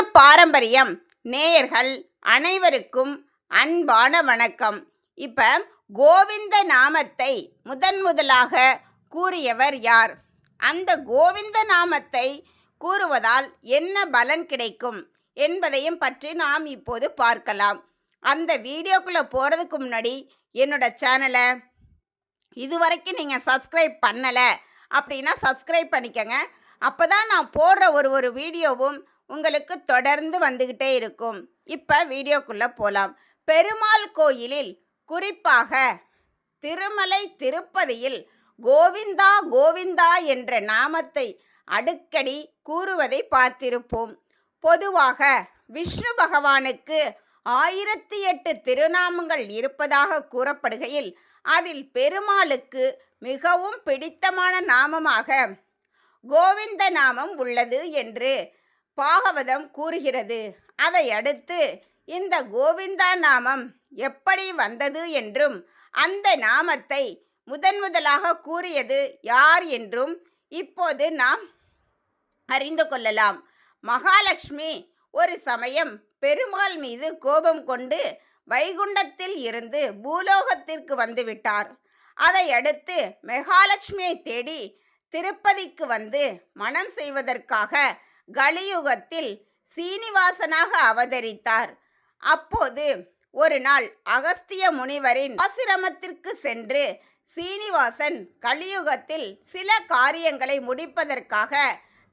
முத்து பாரம்பரியம். நேயர்கள் அனைவருக்கும் அன்பான வணக்கம். இப்போ கோவிந்த நாமத்தை முதன் முதலாக கூறியவர் யார்? அந்த கோவிந்த நாமத்தை கூறுவதால் என்ன பலன் கிடைக்கும் என்பதையும் பற்றி நாம் இப்போது பார்க்கலாம். அந்த வீடியோக்குள்ளே போகிறதுக்கு முன்னாடி என்னோட சேனலை இதுவரைக்கும் நீங்கள் சப்ஸ்கிரைப் பண்ணலை அப்படின்னா சப்ஸ்கிரைப் பண்ணிக்கங்க. அப்போ தான் நான் போடுற ஒரு ஒரு வீடியோவும் உங்களுக்கு தொடர்ந்து வந்துக்கிட்டே இருக்கும். இப்போ வீடியோக்குள்ளே போகலாம் பெருமாள் கோயிலில் குறிப்பாக திருமலை திருப்பதியில் கோவிந்தா கோவிந்தா என்ற நாமத்தை அடிக்கடி கூறுவதை பார்த்திருப்போம். பொதுவாக விஷ்ணு பகவானுக்கு ஆயிரத்தி எட்டு திருநாமங்கள் இருப்பதாக கூறப்படுகையில் அதில் பெருமாளுக்கு மிகவும் பிடித்தமான நாமமாக கோவிந்த நாமம் உள்ளது என்று பாகவதம் கூறுகிறது. அதை அடுத்து இந்த கோவிந்தா நாமம் எப்படி வந்தது என்றும் அந்த நாமத்தை முதன் முதலாக கூறியது யார் என்றும் இப்போது நாம் அறிந்து கொள்ளலாம். மகாலட்சுமி ஒரு சமயம் பெருமாள் மீது கோபம் கொண்டு வைகுண்டத்தில் இருந்து பூலோகத்திற்கு வந்துவிட்டார் அதை அடுத்து மெகாலட்சுமியை தேடி திருப்பதிக்கு வந்து மனம் செய்வதற்காக கலியுகத்தில் சீனிவாசனாக அவதரித்தார். அப்போது ஒரு நாள் அகஸ்திய முனிவரின் ஆசிரமத்திற்கு சென்று சீனிவாசன் கலியுகத்தில் சில காரியங்களை முடிப்பதற்காக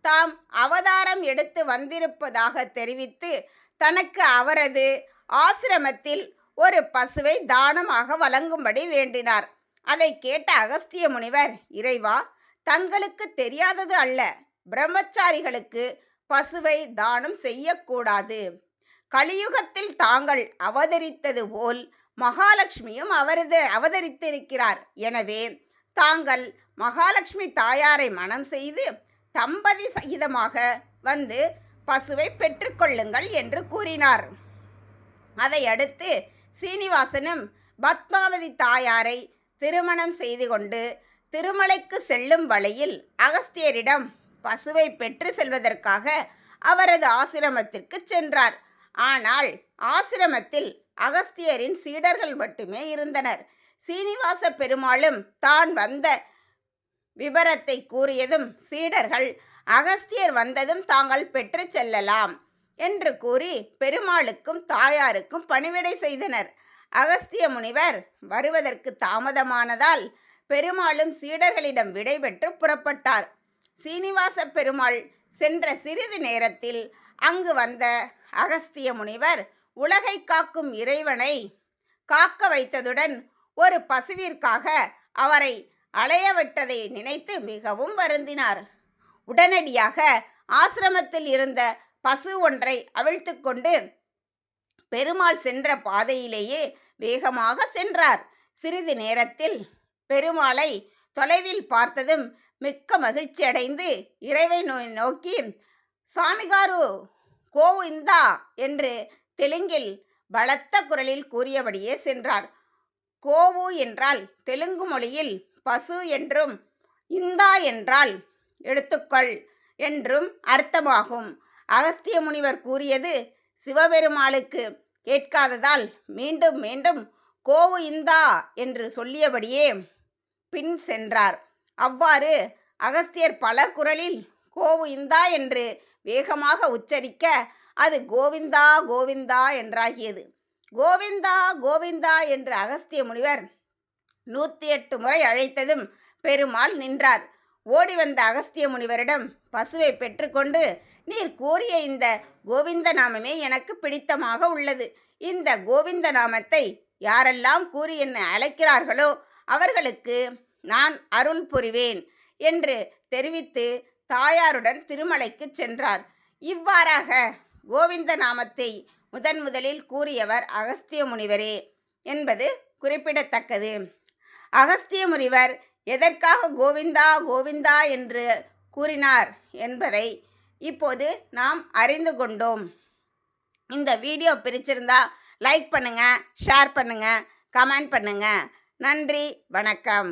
தாம் அவதாரம் எடுத்து வந்திருப்பதாக தெரிவித்து தனக்கு அவரது ஆசிரமத்தில் ஒரு பசுவை தானமாக வழங்கும்படி வேண்டினார். அதை கேட்ட அகஸ்திய முனிவர் இறைவா தங்களுக்கு தெரியாதது அல்ல. பிரம்மச்சாரிகளுக்கு பசுவை தானம் செய்யக்கூடாது. கலியுகத்தில் தாங்கள் அவதரித்தது போல் மகாலட்சுமியும் அவரது அவதரித்திருக்கிறார். எனவே தாங்கள் மகாலட்சுமி தாயாரை மனம் செய்து தம்பதி சகிதமாக வந்து பசுவை பெற்றுக்கொள்ளுங்கள் என்று கூறினார். அதையடுத்து சீனிவாசனும் பத்மாவதி தாயாரை திருமணம் செய்து கொண்டு திருமலைக்கு செல்லும் வழியில் அகஸ்தியரிடம் பசுவை பெற்று செல்வதற்காக அவரது ஆசிரமத்திற்கு சென்றார். ஆனால் ஆசிரமத்தில் அகஸ்தியரின் சீடர்கள் மட்டுமே இருந்தனர். சீனிவாச பெருமாளும் தான் வந்த விபரத்தை கூறியதும் சீடர்கள் அகஸ்தியர் வந்ததும் தாங்கள் பெற்று செல்லலாம் என்று கூறி பெருமாளுக்கும் தாயாருக்கும் பணிவிடை செய்தனர். அகஸ்திய முனிவர் வருவதற்கு தாமதமானதால் பெருமாளும் சீடர்களிடம் விடைபெற்று புறப்பட்டார். சீனிவாச பெருமாள் சென்ற சிறிது நேரத்தில் அங்கு வந்த அகஸ்திய முனிவர் உலகை காக்கும் இறைவனை காக்க வைத்ததுடன் ஒரு பசுவிற்காக அவரை அலையவிட்டதை நினைத்து மிகவும் வருந்தினார். உடனடியாக ஆசிரமத்தில் இருந்த பசு ஒன்றை அவிழ்த்து கொண்டு பெருமாள் சென்ற பாதையிலேயே வேகமாக சென்றார். சிறிது நேரத்தில் பெருமாளை தொலைவில் பார்த்ததும் மிக்க மகிழ்ச்சி அடைந்து இறைவை நோக்கி சாமிகாரு கோவு இந்தா என்று தெலுங்கில் பலத்த குரலில் கூறியபடியே சென்றார். கோவு என்றால் தெலுங்கு மொழியில் பசு என்றும் இந்தா என்றால் எடுத்துக்கொள் என்றும் அர்த்தமாகும். அகஸ்திய முனிவர் கூறியது சிவபெருமாளுக்கு கேட்காததால் மீண்டும் மீண்டும் கோவு இந்தா என்று சொல்லியபடியே பின் சென்றார். அவ்வாறு அகஸ்தியர் பல குரலில் கோவு இந்தா என்று வேகமாக உச்சரிக்க அது கோவிந்தா கோவிந்தா என்றாகியது. கோவிந்தா கோவிந்தா என்று அகஸ்திய முனிவர் நூற்றி எட்டு முறை அழைத்ததும் பெருமாள் நின்றார். ஓடி வந்த அகஸ்திய முனிவரிடம் பசுவை பெற்றுக்கொண்டு நீர் கூறிய இந்த கோவிந்த நாமமே எனக்கு பிடித்தமாக உள்ளது. இந்த கோவிந்த நாமத்தை யாரெல்லாம் கூறி என்னை அழைக்கிறார்களோ அவர்களுக்கு நான் அருள் புரிவேன் என்று தெரிவித்து தாயாருடன் திருமலைக்கு சென்றார். இவ்வாறாக கோவிந்த நாமத்தை முதன் முதலில் கூறியவர் அகஸ்திய முனிவரே என்பது குறிப்பிடத்தக்கது. அகஸ்திய முனிவர் எதற்காக கோவிந்தா கோவிந்தா என்று கூறினார் என்பதை இப்போது நாம் அறிந்து கொண்டோம். இந்த வீடியோ பிரிச்சிருந்தா லைக் பண்ணுங்கள் ஷேர் பண்ணுங்கள் கமெண்ட் பண்ணுங்கள் நன்றி வணக்கம்.